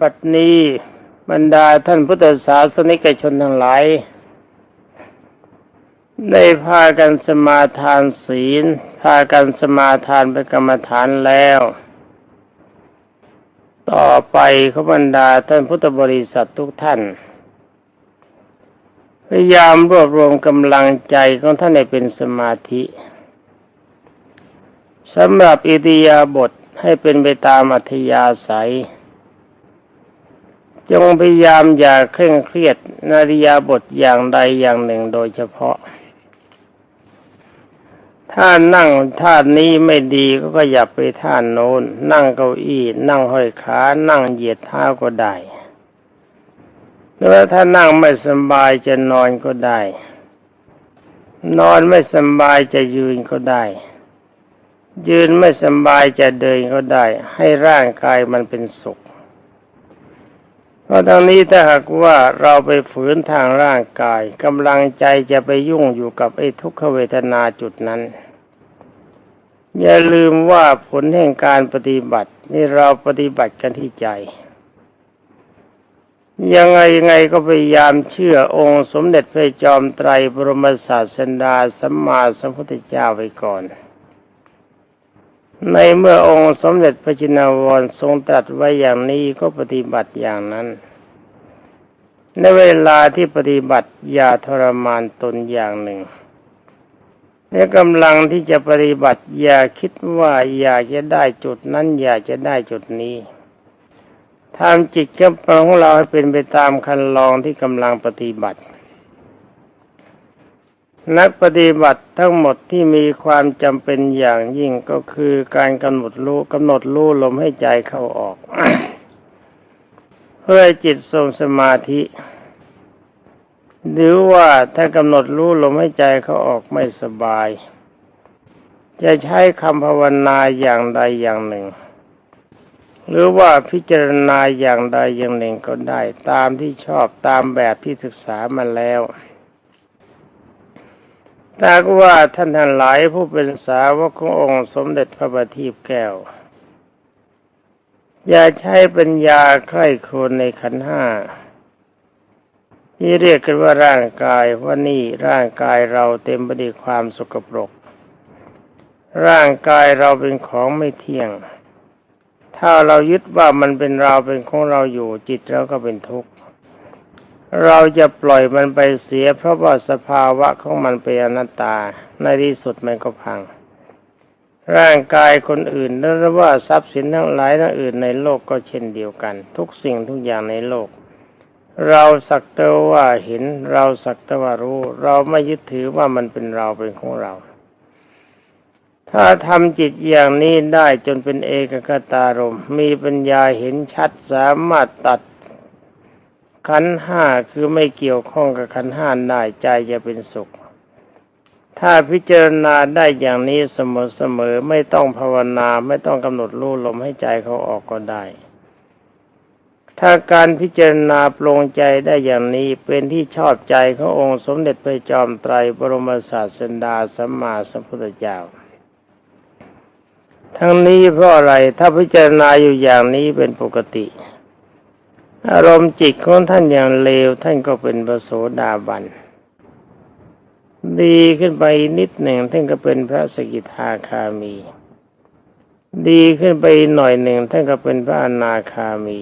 บัดนี้บรรดาท่านพุทธศาสนิกชนทั้งหลาย ได้พากันสมาทานศีล พากันสมาทานเป็นกรรมฐานแล้ว ต่อไปขบรรดาท่านพุทธบริษัททุกท่าน พยายามรวบรวมกำลังใจของท่านให้เป็นสมาธิสำหรับอิติยาบทให้เป็นไปตามอัธยาศัย จงพยายามอย่าเคร่งเครียดนาริยาบทอย่างใดอย่างหนึ่งโดยเฉพาะ ถ้านั่งท่านี้ไม่ดีก็ขยับไปท่าโน้น นั่งเก้าอี้ นั่งห้อยขา นั่งเหยียดเท้าก็ได้หรือว่าถ้านั่งไม่สบายจะนอนก็ได้ นอนไม่สบายจะยืนก็ได้ ยืนไม่สบายจะเดินก็ได้ ให้ร่างกายมันเป็นสุข เพราะทั้งนี้ถ้าหากว่าเราไปฝืนทางร่างกายกำลังใจจะไปยุ่งอยู่กับไอ้ทุกขเวทนาจุดนั้น อย่าลืมว่าผลแห่งการปฏิบัติ นี่เราปฏิบัติกันที่ใจ ยังไงยังไงก็พยายามเชื่อองค์สมเด็จพระจอมไตรบรมศาสดาสัมมาสัมพุทธเจ้าไว้ก่อน ในเมื่อองค์สมเด็จพระจินวรทรงตรัสไว้อย่างนี้ก็ปฏิบัติอย่างนั้น ในเวลาที่ปฏิบัติอย่าทรมานตนอย่างหนึ่งในกำลังที่จะปฏิบัติอย่าคิดว่าอยากจะได้จุดนั้น อยากจะได้จุดนี้ทำจิตกับของเราให้เป็นไปตามคันลองที่กำลังปฏิบัติ นักปฏิบัติทั้งหมดที่มีความจำเป็นอย่างยิ่งก็คือการกำหนดรู้กำหนดรู้ลมให้ใจเข้าออก เพื่อจิตทรงสมาธิ หรือว่าถ้ากำหนดรู้ลมให้ใจเขาออกไม่สบาย จะใช้คำภาวนาอย่างใดอย่างหนึ่ง หรือว่าพิจารณาอย่างใดอย่างหนึ่งก็ได้ตามที่ชอบตามแบบที่ศึกษามาแล้ว ถ้าว่าท่านทั้งหลายผู้เป็นสาวกขององค์สมเด็จพระบัณฑิตแก้ว อย่าใช้ปัญญาใคร่ครวญในขันห้าที่เรียกกันว่าร่างกายว่านี่ร่างกายเราเต็มไปด้วยความสกปรก ร่างกายเราเป็นของไม่เที่ยง ถ้าเรายึดว่ามันเป็นเราเป็นของเราอยู่จิตเราก็เป็นทุกข์ เราจะปล่อยมันไปเสีย เพราะว่าสภาวะของมันเป็นอนัตตา ในที่สุดมันก็พัง ร่างกายคนอื่นหรือว่าทรัพย์สินทั้งหลายทั้งอื่นในโลกก็เช่นเดียวกัน ทุกสิ่งทุกอย่างในโลก เราสักแต่ว่าเห็น เราสักแต่ว่ารู้ เราไม่ยึดถือว่ามันเป็นเราเป็นของเรา ถ้าทำจิตอย่างนี้ได้จนเป็นเอกคตารมมีปัญญาเห็นชัดสามารถตัด ขันห้าคือไม่เกี่ยวข้องกับขันห้าได้ใจจะเป็นสุข ถ้าพิจารณาได้อย่างนี้เสมอๆไม่ต้องภาวนาไม่ต้องกำหนดรู้ลมให้ใจเขาออกก็ได้ ถ้าการพิจารณาปรงใจได้อย่างนี้เป็นที่ชอบใจขององค์สมเด็จพระจอมไตรบรมศาสดาสัมมาสัมพุทธเจ้าทั้งนี้เพราะอะไรถ้าพิจารณาอยู่อย่างนี้เป็นปกติ อารมณ์จิตของท่านอย่างเลวท่านก็เป็นพระโสดาบัน ดีขึ้นไปนิดหนึ่งท่านก็เป็นพระสกิทาคามี ดีขึ้นไปหน่อยหนึ่งท่านก็เป็นพระอนาคามี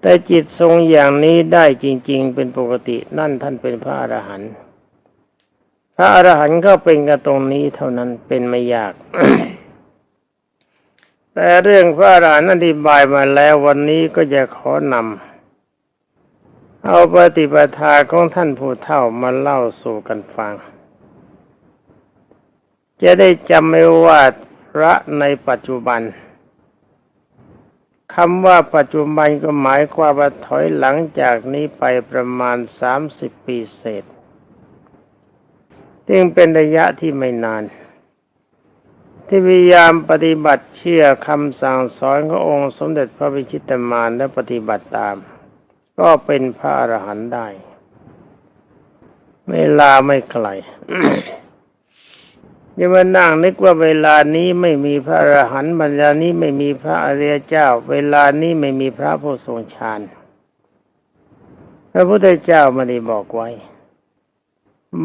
แต่จิตทรงอย่างนี้ได้จริง ๆ เป็นปกตินั่นท่านเป็นพระอรหันต์พระอรหันต์ก็เป็นกันตรงนี้เท่านั้นเป็นไม่ยาก แต่เรื่องพระอรหันต์อธิบายมาแล้ววันนี้ก็จะขอนำเอาปฏิปทาของท่านผู้เฒ่ามาเล่าสู่กันฟัง จะได้จำไม่ว่าพระในปัจจุบันคำว่าปัจจุบันก็หมายความว่าถอยหลังจากนี้ไปประมาณสามสิบปีเศษจึงเป็นระยะที่ไม่นาน ที่พยายามปฏิบัติเชื่อคำสั่งสอนขององค์สมเด็จพระวิชิตมารและปฏิบัติตาม ก็เป็นพระอรหันต์ได้ เวลาไม่ไกลย่ามานั่งนึกว่าเวลานี้ไม่มีพระอรหันต์เวลานี้ไม่มีพระอริยเจ้า เวลานี้ไม่มีพระผู้ทรงฌานพระพุทธเจ้าไม่ได้บอกไว้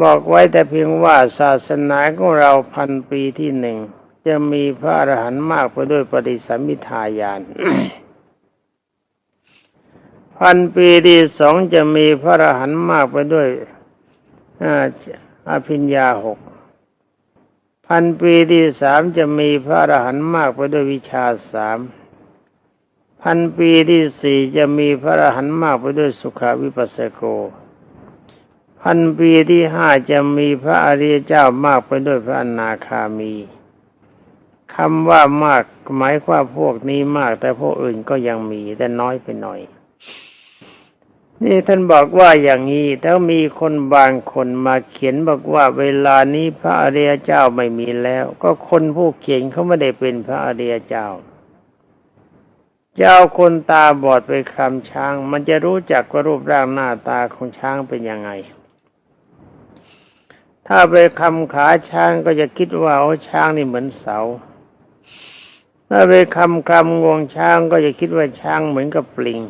บอกไว้แต่เพียงว่าศาสนาของเราพันปีที่หนึ่ง จะมีพระอรหันต์มากไปด้วยปฏิสัมมิทายาน พันปีที่สองจะมีพระอรหันต์มากไปด้วยอภิญญาหกพันปีที่สามจะมีพระอรหันต์มากไปด้วยวิชาสามพันปีที่สี่จะมีพระอรหันต์มากไปด้วยสุขวิปัสสโกพันปีที่ห้าจะมีพระอริยเจ้ามากไปด้วยพระอนาคามี คำว่ามากหมายความพวกนี้มาก แต่พวกอื่นก็ยังมีแต่น้อยไปหน่อย นี่ท่านบอกว่าอย่างนี้ถ้ามีคนบางคนมาเขียนบอกว่าเวลานี้พระอริยเจ้าไม่มีแล้ว ก็คนผู้เขียนเขาไม่ได้เป็นพระอริยเจ้าเจ้าคนตาบอดไปคลำช้าง มันจะรู้จักว่ารูปร่างหน้าตาของช้างเป็นยังไง ถ้าไปคำขาช้างก็จะคิดว่าโอ้ช้างนี่เหมือนเสา ถ้าไปคำคลำงวงช้างก็จะคิดว่าช้างเหมือนกับปลิง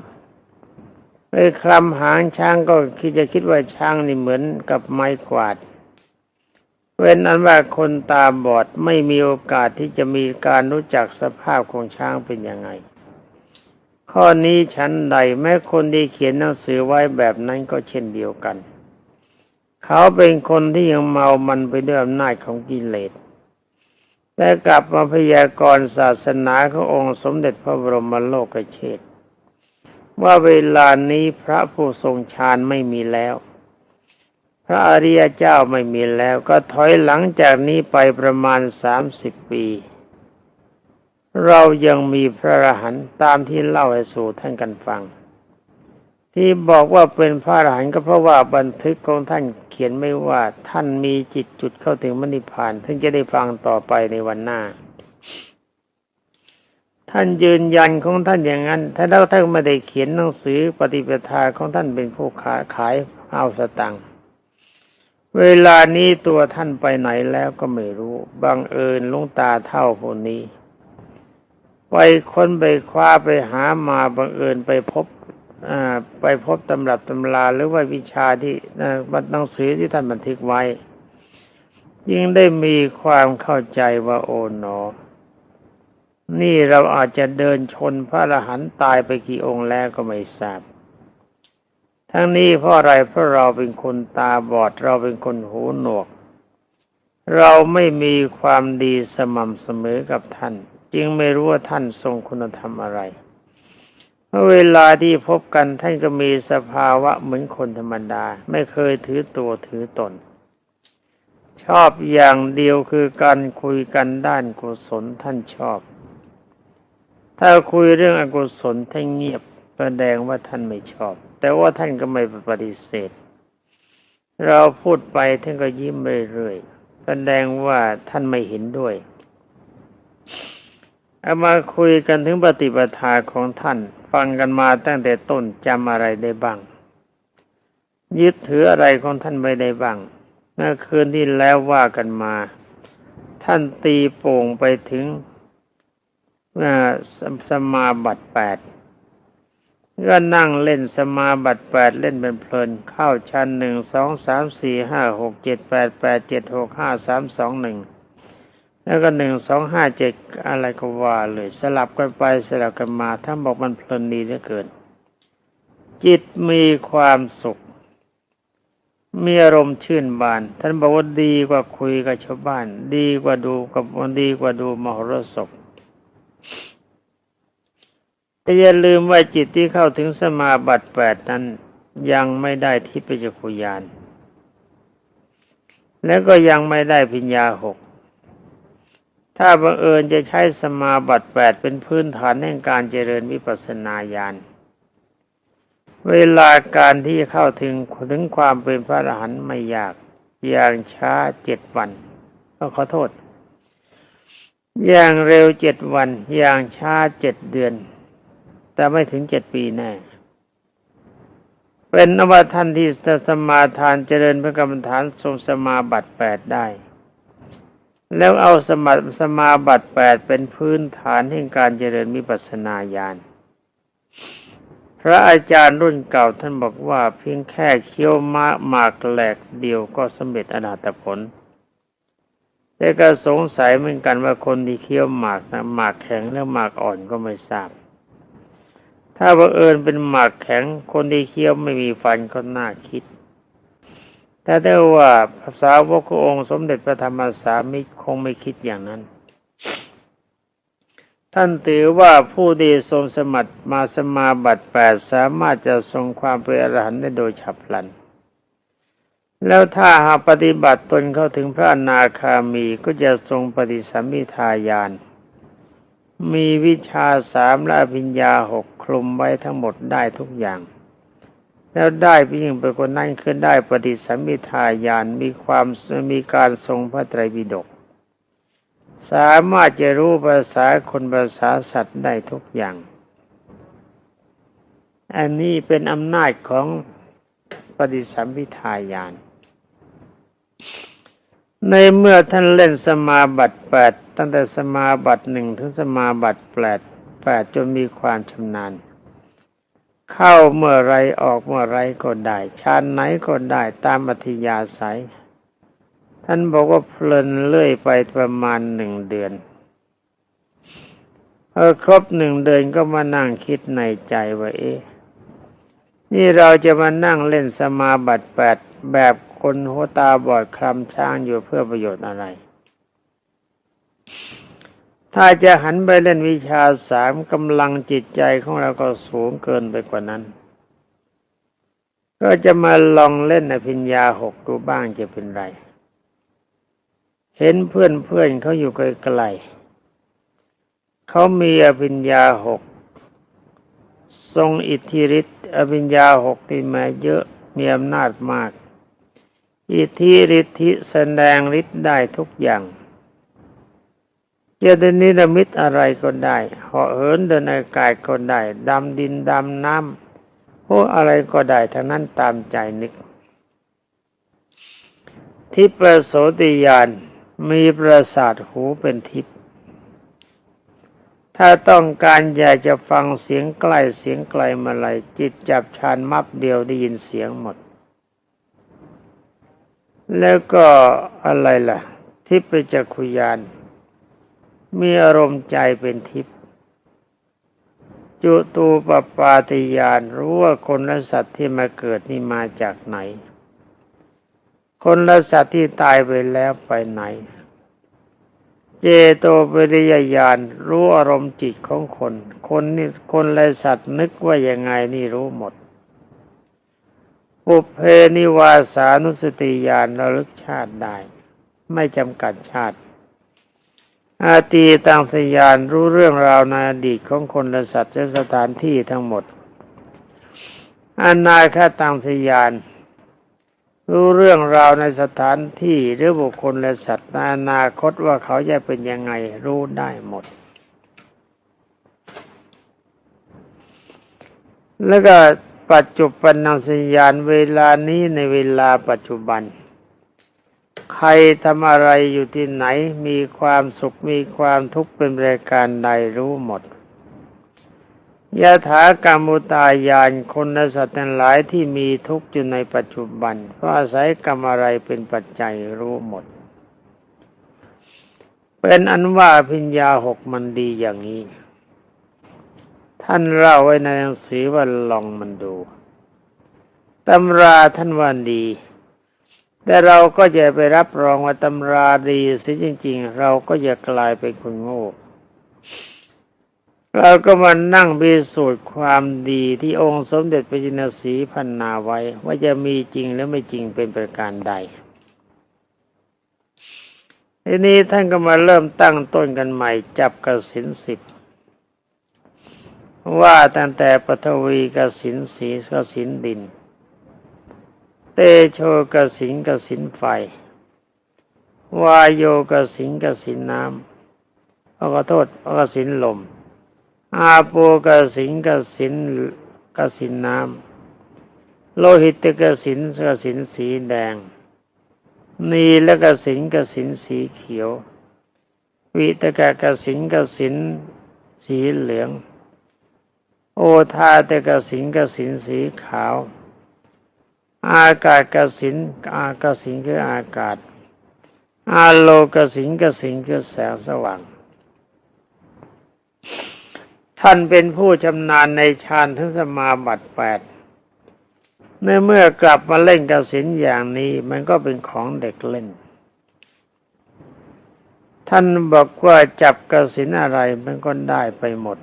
ไปคลำหางช้างก็คิดจะคิดว่าช้างนี่เหมือนกับไม้กวาดเว้นอันว่าคนตาบอดไม่มีโอกาสที่จะมีการรู้จักสภาพของช้างเป็นยังไง ข้อนี้ชั้นใดแม้คนที่เขียนหนังสือไว้แบบนั้นก็เช่นเดียวกัน เขาเป็นคนที่ยังเมามันไปด้วยอำนาจของกิเลส แต่กลับมาพยากรณ์ศาสนาขององค์สมเด็จพระบรมโลกเชษว่าเวลานี้พระผู้ทรงฌานไม่มีแล้ว พระอริยเจ้าไม่มีแล้วก็ถอยหลังจากนี้ไปประมาณสามสิบปี เรายังมีพระอรหันต์ตามที่เล่าให้สู่ท่านกันฟัง ที่บอกว่าเป็นพระอรหันต์ก็เพราะว่าบันทึกของท่าน ขียนไม่ว่าท่านมีจิตจุดเข้าถึงมรรคผานท่านจะได้ฟังต่อไปในวันหน้า ท่านยืนยันของท่านอย่างนั้นถ้าเราท่านไม่ได้เขียนหนังสือปฏิปทาของท่านเป็นผู้ขายขายเอาสตังเวลานี้ตัวท่านไปไหนแล้วก็ไม่รู้บังเอิญลุงตาเท่าคนนี้ ไปค้นไปคว้าไปหามาบังเอิญไปพบ ไปพบตำรับตำราหรือว่าวิชาที่อ่าหนังสือที่ท่านบันทึกไว้ ยิ่งได้มีความเข้าใจว่าโอ๋หนอ นี่เราอาจจะเดินชนพระอรหันต์ตายไปกี่องค์แล้วก็ไม่ทราบทั้งนี้เพราะอะไรเพราะเราเป็นคนตาบอด เราเป็นคนหูหนวก เราไม่มีความดีสม่ำเสมอกับท่าน จึงไม่รู้ว่าท่านทรงคุณธรรมอะไร เวลาที่พบกันท่านก็มีสภาวะเหมือนคนธรรมดา ไม่เคยถือตัวถือตน ชอบอย่างเดียวคือการคุยกันด้านกุศลท่านชอบ ถ้าคุยเรื่องอกุศลท่านเงียบแสดงว่าท่านไม่ชอบ แต่ว่าท่านก็ไม่ปฏิเสธ เราพูดไปท่านก็ยิ้มเรื่อยๆแสดงว่าท่านไม่เห็นด้วย เอามาคุยกันถึงปฏิปทาของท่าน ฟังกันมาตั้งแต่ต้นจำอะไรได้บ้าง ยึดถืออะไรของท่านไม่ได้บ้างเมื่อคืนที่แล้วว่ากันมา ท่านตีโป่งไปถึงสสมาบัติแปดก็นั่งเล่นสมาบัติแปดเล่นเป็นเพลิน เข้าชั้นหนึ่งสองสามสี่ห้าหกเจ็ดแปดแปดเจ็ดหกห้าสามสองหนึ่ง แล้วก็หนึ่งสองห้าเจ็ดอะไรก็ว่าเลยสลับกันไปสลับกันมาท่านบอกมันเพลินดีเหลือเกิน จิตมีความสุข มีอารมณ์ชื่นบาน ท่านบอกว่าดีกว่าคุยกับชาวบ้าน ดีกว่าดูกับดีกว่าดูมหรสพแต่อย่าลืมว่าจิตที่เข้าถึงสมาบัติแปดนั้นยังไม่ได้ทิพยจักขุญาณแล้วก็ยังไม่ได้พิญญาหก ถ้าบังเอิญจะใช้สมาบัติแปดเป็นพื้นฐานแห่งการเจริญวิปัสสนาญาณเวลาการที่เข้าถึงถึงความเป็นพระอรหันต์ไม่ยาก อย่างช้าเจ็ดวันก็ขอโทษ อย่างเร็วเจ็ดวัน อย่างช้าเจ็ดเดือน แต่ไม่ถึงเจ็ดปีแน่ เป็นนวัท่านที่สมาทานเจริญพระกรรมฐานทรงสมาบัติแปดได้ แล้วเอาสมาสมาบัติแปดเป็นพื้นฐานแห่งการเจริญวิปัสนาญาณพระอาจารย์รุ่นเก่าท่านบอกว่าเพียงแค่เคี้ยวมะหมากแหลกเดียวก็สำเร็จอนาตผล แต่ก็สงสัยเหมือนกันว่าคนที่เคี้ยวหมากนะหมากแข็งแล้วหมากอ่อนก็ไม่ทราบ ถ้าบังเอิญเป็นหมากแข็งคนที่เคี้ยวไม่มีฟันก็น่าคิด แต่ได้ว่าภาษาวกององค์สมเด็จพระธรรมสามิตรคงไม่คิดอย่างนั้น ท่านถือว่าผู้ดีทรงสมัติมาสมาบัติแปดสามารถจะทรงความเป็นอรหันต์ได้โดยฉับพลัน แล้วถ้าหากปฏิบัติตนเข้าถึงพระอนาคามีก็จะทรงปฏิสัมมิทายาน มีวิชาสามและอภิญญาหกคลุมไว้ทั้งหมดได้ทุกอย่าง แล้วได้ยิ่งไปกว่านั้นขึ้นได้ปฏิสัมมิทายานมีความมีการทรงพระไตรปิฎกสามารถจะรู้ภาษาคนภาษาสัตว์ได้ทุกอย่าง อันนี้เป็นอำนาจของปฏิสัมพิทายาน ในเมื่อท่านเล่นสมาบัติแปดตั้งแต่สมาบัติหนึ่งถึงสมาบัติแปดแปดจนมีความชำนาญ เข้าเมื่อไรออกเมื่อไรก็ได้ชาติไหนก็ได้ตามอัธยาศัย ท่านบอกว่าเพลินเลื่อยไปประมาณหนึ่งเดือนเออครบหนึ่งเดือนก็มานั่งคิดในใจว่าเอ๊ะนี่เราจะมานั่งเล่นสมาบัติแปดแบบคนหัวตาบอดคลำช้างอยู่เพื่อประโยชน์อะไร ถ้าจะหันไปเล่นวิชาสามกำลังจิตใจของเราก็สูงเกินไปกว่านั้น ก็จะมาลองเล่นอภิญญาหกดูบ้างจะเป็นไร เห็นเพื่อนเพื่อนเขาอยู่ไกลๆเขามีอภิญญาหกทรงอิทธิฤทธิ์อภิญญาหกที่มาเยอะมีอำนาจมาก อิทธิฤทธิแสดงฤทธิ์ได้ทุกอย่าง จะเป็นนิรมิตอะไรก็ได้เหาะเหินเดินอากาศก็ได้ดำดินดำน้ำพวกอะไรก็ได้ทั้งนั้นตามใจนึก ทิพประโสติญาณมีประสาทหูเป็นทิพถ้าต้องการอยากจะฟังเสียงใกล้เสียงไกลมาไหลจิตจับชานมับเดียวได้ยินเสียงหมด แล้วก็อะไรล่ะ ทิพย์จักขุยาน มีอารมณ์ใจเป็นทิพย์จุตูปปาติยานรู้ว่าคนและสัตว์ที่มาเกิดนี่มาจากไหน คนและสัตว์ที่ตายไปแล้วไปไหน เจโตปริยญาณรู้อารมณ์จิตของคน คนนี่คนและสัตว์นึกว่ายังไงนี่รู้หมดปุเพนิวาสานุสติญาณระลึกชาติได้ ไม่จำกัดชาติ อาตีตังสยานรู้เรื่องราวในอดีตของคนและสัตว์และสถานที่ทั้งหมดอนาคตังสยาน รู้เรื่องราวในสถานที่หรือบุคคลและสัตว์ในอนาคตว่าเขาจะเป็นยังไงรู้ได้หมด แล้วก็ปัจจุบันนังสัญญาณเวลานี้ในเวลาปัจจุบัน ใครทำอะไรอยู่ที่ไหน มีความสุขมีความทุกข์เป็นรายการใดรู้หมดยะถากรรมุตายานคนและสัตว์ทั้งหลายที่มีทุกข์อยู่ในปัจจุบันเพราะอาศัยกรรมอะไรเป็นปัจจัยรู้หมด เป็นอันว่าพิญญาหกมันดีอย่างนี้ ท่านเล่าไว้ในหนังสือว่าลองมันดูตำราท่านว่าดี แต่เราก็จะไปรับรองว่าตำราดีสิจริง ๆ เราก็จะกลายเป็นคนโง่เราก็มานั่งพิสูจน์ความดีที่องค์สมเด็จพระจินสีพันนาไว้ ว่าจะมีจริงหรือไม่จริงเป็นประการใดทีนี้ท่านก็มาเริ่มตั้งต้นกันใหม่ จับกสินสิบว่าตั้งแต่ปฐวีกสินสีกสินดิน เตโชกสินกสินไฟ วายโยกสินกสินน้ำขอโทษอกสินลม อาโปกสิงกสินกสินน้ำโลหิตกสินกสินสีแดง นีและกสินกสินสีเขียว วิตกกสินกสินสีเหลือง โอทาตกสินกสินสีขาว อากาศกสินอากสินคืออากาศ อาโลกสินกสินคือแสงสว่าง ท่านเป็นผู้ชำนาญในฌานทั้งสมาบัติแปดในเมื่อกลับมาเล่นกสินอย่างนี้มันก็เป็นของเด็กเล่น ท่านบอกว่าจับกสินอะไรมันก็ได้ไปหมด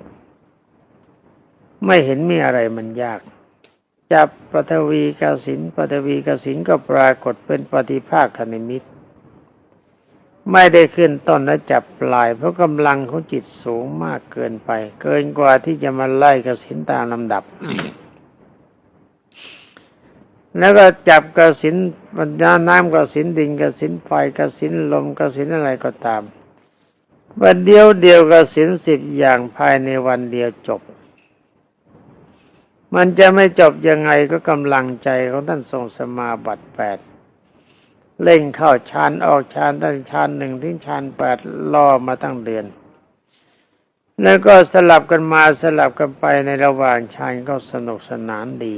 ไม่เห็นมีอะไรมันยาก จับปฐวีกสินปฐวีกสินก็ปรากฏเป็นปฏิภาคคณิมิต ไม่ได้ขึ้นต้นและจับปลาย เพราะกำลังของจิตสูงมากเกินไป เกินกว่าที่จะมาไล่กสินตามลำดับ แล้วก็จับกสินปัญญาน้ำกสินดินกสินไฟกสินลมกสินอะไรก็ตามวันเดียวเดียวกสินสิบอย่างภายในวันเดียวจบ มันจะไม่จบยังไงก็กำลังใจของท่านทรงสมาบัติแปดเล่งเข้าฌานออกฌานตั้งฌานหนึ่งถึงฌานแปดรอมาตั้งเดือน แล้วก็สลับกันมาสลับกันไปในระหว่างฌานก็สนุกสนานดี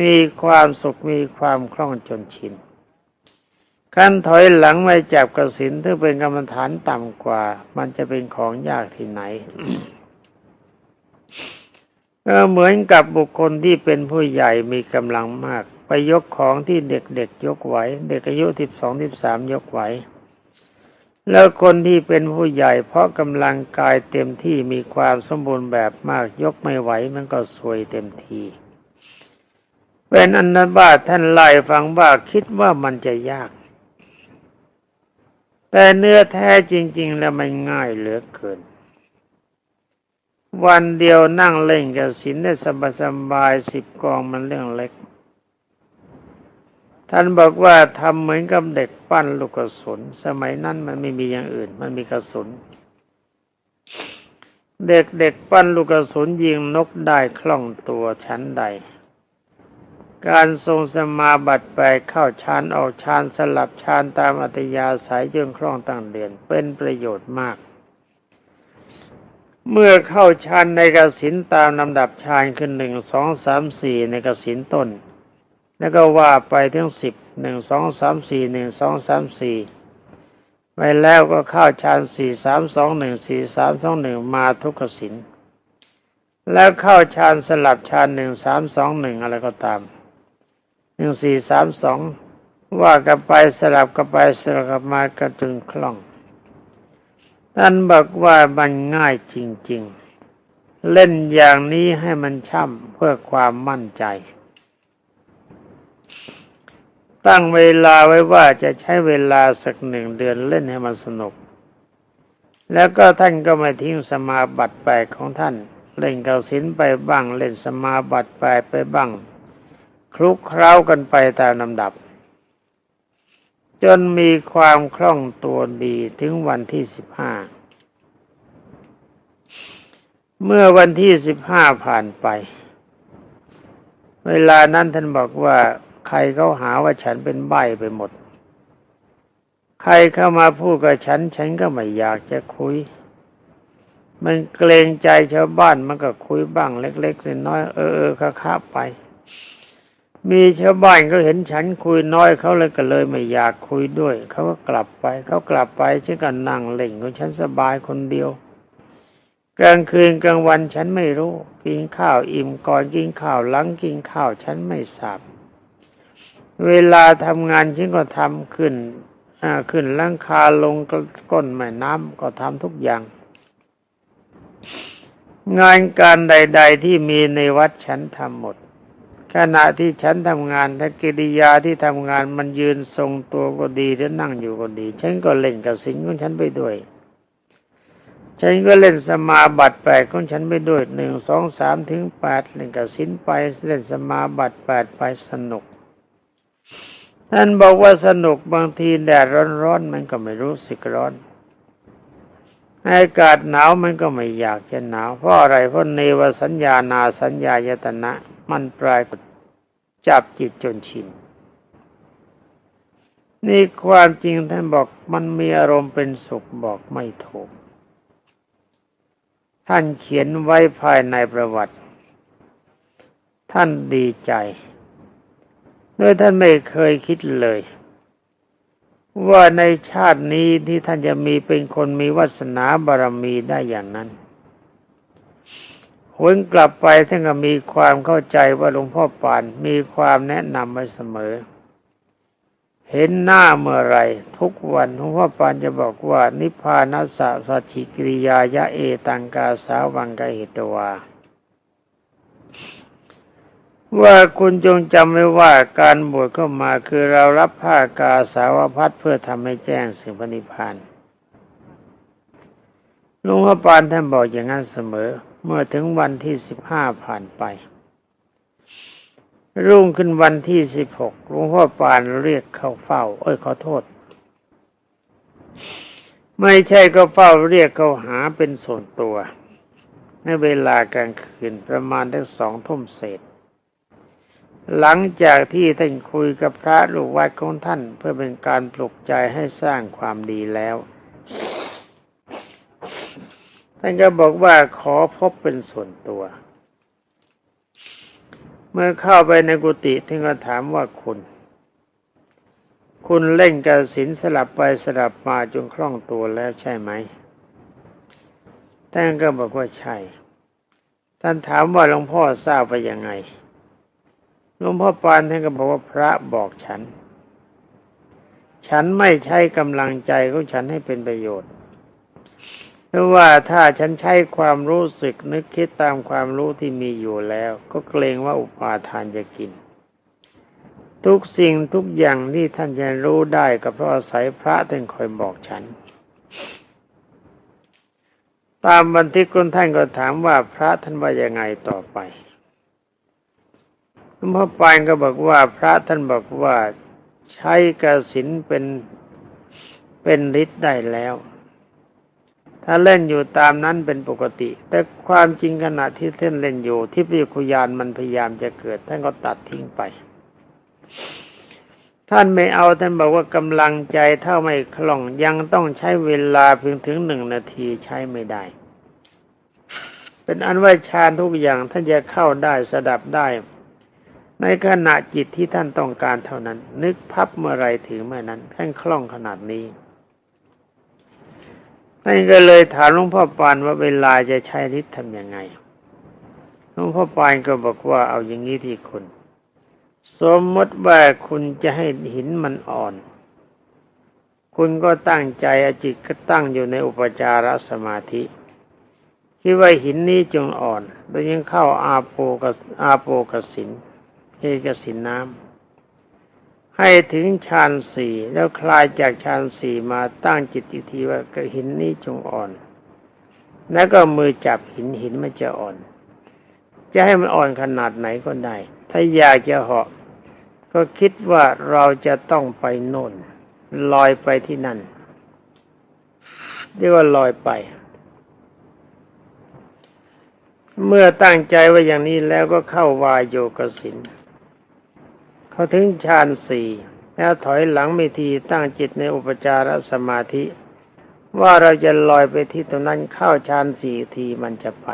มีความสุขมีความคล่องจนชินขั้นถอยหลังไม่จับกระสินที่เป็นกรรมฐานต่ำกว่า มันจะเป็นของยากที่ไหน ก็เหมือนกับบุคคลที่เป็นผู้ใหญ่มีกำลังมาก ไปยกของที่เด็กๆยกไหว เด็กอายุสิบสองสิบสามยกไหว แล้วคนที่เป็นผู้ใหญ่ เพราะกำลังกายเต็มที่มีความสมบูรณ์แบบมากยกไม่ไหวมันก็สวยเต็มทีเป็นอันนั้นบ้าท่านไล่ฟังว่าคิดว่ามันจะยาก แต่เนื้อแท้จริง ๆ แล้วมันง่ายเหลือเกิน วันเดียวนั่งเล่นกับสินได้สบายๆสิบกองมันเรื่องเล็ก ท่านบอกว่าทำเหมือนกับเด็กปั้นลูกกระสุน สมัยนั้นมันไม่มีอย่างอื่น มันมีกระสุน เด็กเด็กปั้นลูกกระสุนยิงนกได้คล่องตัวชั้นใด การทรงสมาบัติไปเข้าฌานออกฌานสลับฌานตามอัตยาสายจนคล่องตั้งเดือนเป็นประโยชน์มาก เมื่อเข้าฌานในกสินตามลำดับฌานขึ้นหนึ่งสองสามสี่ในกสินต้น แล้วก็ว่าไปถึงสิบหนึ่งสองสามสี่หนึ่งสองสามสี่ไปแล้วก็เข้าฌานสี่สามสองหนึ่งสี่สามสองหนึ่งมาทุกกสินแล้วเข้าฌานสลับฌานหนึ่งสามสองหนึ่งอะไรก็ตามหนึ่งสี่สามสองว่ากันไปสลับกันไปสลับกันมากระจึงคล่อง ท่านบอกว่ามันง่ายจริง ๆ เล่นอย่างนี้ให้มันช่ำเพื่อความมั่นใจ ตั้งเวลาไว้ว่าจะใช้เวลาสักหนึ่งเดือนเล่นให้มันสนุก แล้วก็ท่านก็ไม่ทิ้งสมาบัติแปของท่าน เล่นเกาสินไปบ้าง เล่นสมาบัติแปไปบ้าง คลุกเคล้ากันไปตามลำดับ จนมีความคล่องตัวดีถึงวันที่สิบห้า เมื่อวันที่สิบห้าผ่านไป เวลานั้นท่านบอกว่าใครเขาหาว่าฉันเป็นใบไปหมด ใครเข้ามาพูดกับฉัน ฉันก็ไม่อยากจะคุย มันเกรงใจชาวบ้านมันก็คุยบ้างเล็กๆน้อยๆเออเออค้าๆไป มีชาวบ้านเขาเห็นฉันคุยน้อยเขาเลยก็เลยไม่อยากคุยด้วย เขาก็กลับไปเขากลับไปฉันก็นั่งเล่นของฉันสบายคนเดียว กลางคืนกลางวันฉันไม่รู้กินข้าวอิ่มก่อนกินข้าวหลังกินข้าวฉันไม่ทราบเวลาทำงานฉันก็ทำขึ้นอ่าขึ้นหลังคาลงก้นแม่น้ำก็ทำทุกอย่าง งานการใด ๆที่มีในวัดฉันทำหมด ขณะที่ฉันทำงานถ้ากิริยาที่ทำงานมันยืนทรงตัวก็ดีหรือนั่งอยู่ก็ดี ฉันก็เล่นกับสิ่งของฉันไปด้วย ฉันก็เล่นสมาบัติแปดของฉันไปด้วยหนึ่งสองสามถึงแปดเล่นกับสินไปเล่นสมาบัติแปดไปสนุกท่านบอกว่าสนุกบางทีแดดร้อนๆมันก็ไม่รู้สึกร้อนอากาศหนาวมันก็ไม่อยากจะหนาวเพราะอะไรเพราะเนวสัญญานาสัญญายตนะ มันปลาย จับจิตจนชินนี่ความจริงท่านบอกมันมีอารมณ์เป็นสุขบอกไม่ถูก ท่านเขียนไว้ภายในประวัติ ท่านดีใจโดยท่านไม่เคยคิดเลย ว่าในชาตินี้ที่ท่านจะมีเป็นคนมีวาสนาบารมีได้อย่างนั้น หวนกลับไปท่านก็มีความเข้าใจว่าหลวงพ่อปานมีความแนะนำไว้เสมอ เห็นหน้าเมื่อไรทุกวันหลวงพ่อปานจะบอกว่า นิพพานัสสะสัจิกิริยายะเอตังกาสาวังกาเหตวาว่าคุณจงจำไว้ว่าการบวชเข้ามาคือเรารับผ้ากาสาวพัดเพื่อทำให้แจ้งสิ่งพนิพพานหลวงพ่อปานท่านบอกอย่างนั้นเสมอ เมื่อถึงวันที่สิบห้าผ่านไป รุ่งขึ้นวันที่สิบหกหลวงพ่อปานเรียกเข้าเฝ้า เอ้ยขอโทษ ไม่ใช่ก็เฝ้าเรียกเข้าหาเป็นส่วนตัว ในเวลากลางคืนประมาณทั้งสองทุ่มเศษ หลังจากที่ท่านคุยกับพระลูกวัดของท่านเพื่อเป็นการปลุกใจให้สร้างความดีแล้ว ท่านก็บอกว่าขอพบเป็นส่วนตัว เมื่อเข้าไปในกุฏิท่านก็ถามว่าคุณ คุณเล่นกระสินสลับไปสลับมาจนคล่องตัวแล้วใช่ไหมท่านก็บอกว่าใช่ ท่านถามว่าหลวงพ่อทราบไปยังไงหลวงพ่อปานท่านก็บอกว่าพระบอกฉัน ฉันไม่ใช้กำลังใจของฉันให้เป็นประโยชน์ ราะว่าถ้าฉันใช้ความรู้สึกนึกคิดตามความรู้ที่มีอยู่แล้ว ก็เกรงว่าอุปาทานจะกิน ทุกสิ่งทุกอย่างที่ท่านจะรู้ได้ก็เพราะอาศัยพระท่านคอยบอกฉัน ตามบันทึกคนท่านก็ถามว่าพระท่านว่ายังไงต่อไปหลวงพ่อปานก็บอกว่าพระท่านบอกว่าใช้กสินเป็นเป็นฤทธิ์ได้แล้ว ถ้าเล่นอยู่ตามนั้นเป็นปกติ แต่ความจริงขณะที่ท่านเล่นอยู่ที่พิคุยานมันพยายามจะเกิดท่านก็ตัดทิ้งไป ท่านไม่เอาท่านบอกว่ากำลังใจเท่าไม่คล่องยังต้องใช้เวลาเพียงถึงหนึ่งนาทีใช้ไม่ได้ เป็นอันว่าฌานทุกอย่างท่านจะเข้าได้สดับได้ ในขณะจิตที่ท่านต้องการเท่านั้น นึกพับเมื่อไรถึงเมื่อนั้นท่านคล่องขนาดนี้ ท่านก็เลยถามหลวงพ่อปานว่าเวลาจะใช้ฤทธิ์ทำยังไงหลวงพ่อปานก็บอกว่าเอาอย่างนี้ที่คุณ สมมติว่าคุณจะให้หินมันอ่อน คุณก็ตั้งใจอจิตก็ตั้งอยู่ในอุปจารสมาธิคิดว่าหินนี้จงอ่อนแล้วยังเข้าอาโปกอาโปกสินเอกสินน้ำ ให้ถึงฌานสี่แล้วคลายจากฌานสี่มาตั้งจิตอีกทีว่ากหินนี้จงอ่อน แล้วก็มือจับหินหินมันจะอ่อน จะให้มันอ่อนขนาดไหนก็ได้ ถ้าอยากจะเหาะก็คิดว่าเราจะต้องไปโน่นลอยไปที่นั่นเรียกว่าลอยไป เมื่อตั้งใจว่าอย่างนี้แล้วก็เข้าวายโยกสิน เขาถึงฌานสี่แล้วถอยหลังไม่ทีตั้งจิตในอุปจารสมาธิ ว่าเราจะลอยไปที่ตรงนั้นเข้าฌานสี่ทีมันจะไป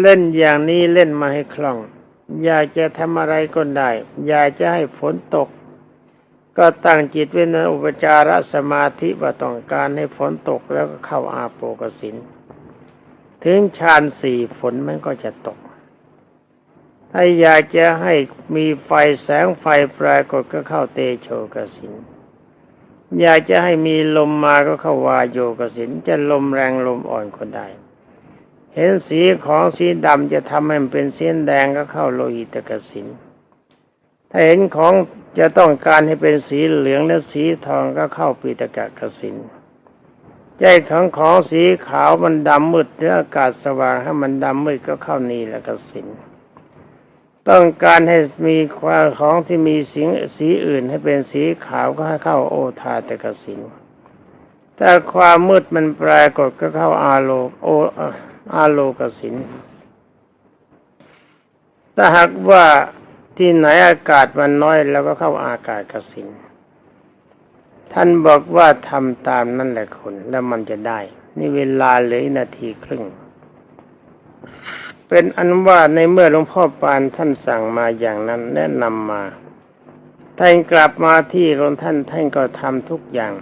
เล่นอย่างนี้เล่นมาให้คล่อง อยากจะทำอะไรก็ได้ อยากจะให้ฝนตก ก็ตั้งจิตไว้ในอุปจารสมาธิว่าต้องการให้ฝนตกแล้วก็เข้าอาโปกสินถึงฌานสี่ฝนมันก็จะตก ถ้าอยากจะให้มีไฟแสงไฟปรากฏก็เข้าเตโชกสิน อยากจะให้มีลมมาก็เข้าวาโยกสิน จะลมแรงลมอ่อนก็ได้ เห็นสีของสีดำจะทำให้มันเป็นเสีแดงก็เข้าโลหิตกสิน ถ้าเห็นของจะต้องการให้เป็นสีเหลืองและสีทองก็เข้าปีตกะกสินใจของของสีขาวมันดำมืดหรืออากาศสว่างให้มันดำมืดก็เข้านีละกสิน ต้องการให้มีความของที่มีสีสีอื่นให้เป็นสีขาวก็ให้เข้าโอทาตกสินถ้าความมืดมันปรากฏก็เข้าอาโลโออาโลกสินถ้าหากว่าที่ไหนอากาศมันน้อยแล้วก็เข้าอากาศกสินท่านบอกว่าทำตามนั่นแหละคนแล้วมันจะได้ นี่เวลาเหลือนาทีครึ่ง เป็นอันว่าในเมื่อหลวงพ่อปานท่านสั่งมาอย่างนั้นแนะนำมาท่านกลับมาที่ของท่านท่านก็ทำทุกอย่าง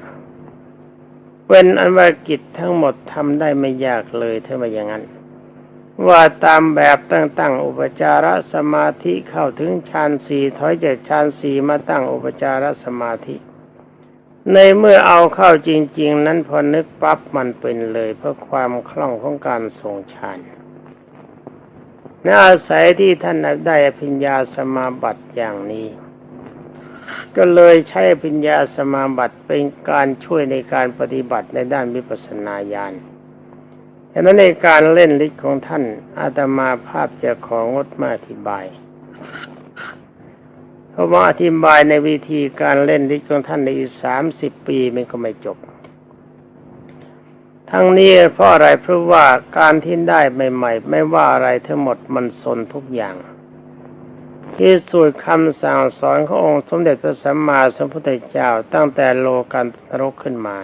เป็นอันว่ากิจทั้งหมดทำได้ไม่ยากเลยถ้ามาอย่างนั้น ว่าตามแบบตั้งๆอุปจารสมาธิเข้าถึงฌานสี่ถอยจากฌานสี่มาตั้งอุปจารสมาธิ ในเมื่อเอาเข้าจริง ๆ นั้นพอนึกปั๊บมันเป็นเลย เพราะความคล่องของการทรงฌาน นอาศัยที่ท่านได้อภิญญาสมาบัติอย่างนี้ ก็เลยใช้อภิญญาสมาบัติเป็นการช่วยในการปฏิบัติในด้านวิปัสสนาญาณฉะนั้นในการเล่นฤทธิ์ของท่านอาตมาภาพจะของดมาอธิบาย เพราะว่าอธิบายในวิธีการเล่นฤทธิ์ของท่านในอีกสามสิบปีมันก็ไม่จบ ทั้งนี้เพราะอะไรเพราะว่าการที่ได้ใหม่ ๆ ไม่ว่าอะไรทั้งหมดมันสนทุกอย่างที่สุดคำสั่งสอนขององค์สมเด็จพระสัมมาสัมพุทธเจ้าตั้งแต่โลกันรกขึ้นมา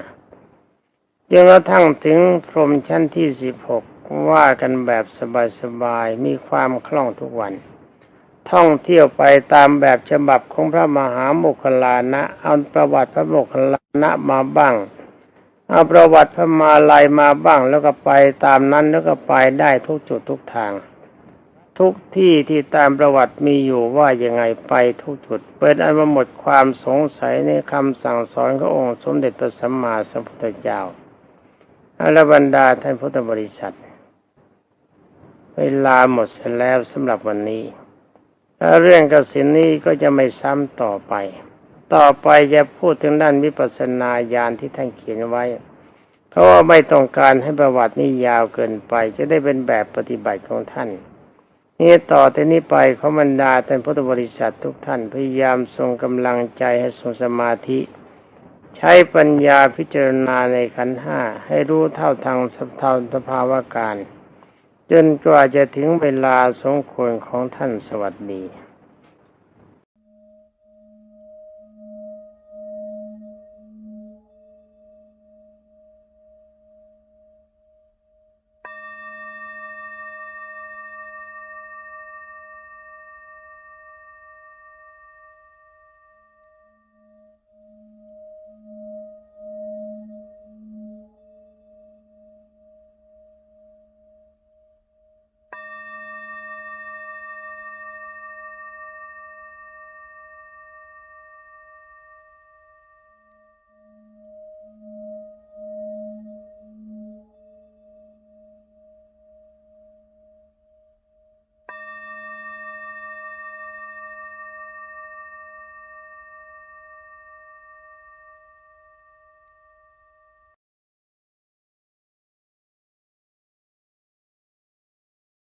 จนกระทั่งถึงพรมชั้นที่สิบหกว่ากันแบบสบายๆมีความคล่องทุกวัน ท่องเที่ยวไปตามแบบฉบับของพระมหาโมคคลานะ เอาประวัติพระโมคคลลานะมาบ้าง เอาประวัติพระมาลัยมาบ้างแล้วก็ไปตามนั้นแล้วก็ไปได้ทุกจุดทุกทาง ทุกที่ที่ตามประวัติมีอยู่ว่ายังไงไปทุกจุด เปิดอันว่าหมดความสงสัยในคำสั่งสอนขององค์สมเด็จพระสัมมาสัมพุทธเจ้าอรบรรดาท่านพุทธบริษัท เวลาหมดเสียแล้วสำหรับวันนี้แล้วเรื่องกสินนี้ก็จะไม่ซ้ำต่อไป ต่อไปจะพูดถึงด้านวิปัสสนาญาณที่ท่านเขียนไว้ เพราะว่าไม่ต้องการให้ประวัตินี้ยาวเกินไป จะได้เป็นแบบปฏิบัติของท่าน นี่ต่อแต่นี้ไปขอบรรดาท่านพุทธบริษัททุกท่านพยายามทรงกำลังใจให้ทรงสมาธิ ใช้ปัญญาพิจารณาในขันห้าให้รู้เท่าทางสภาวสภาวะการจนกว่าจะถึงเวลาสมควรของท่านสวัสดี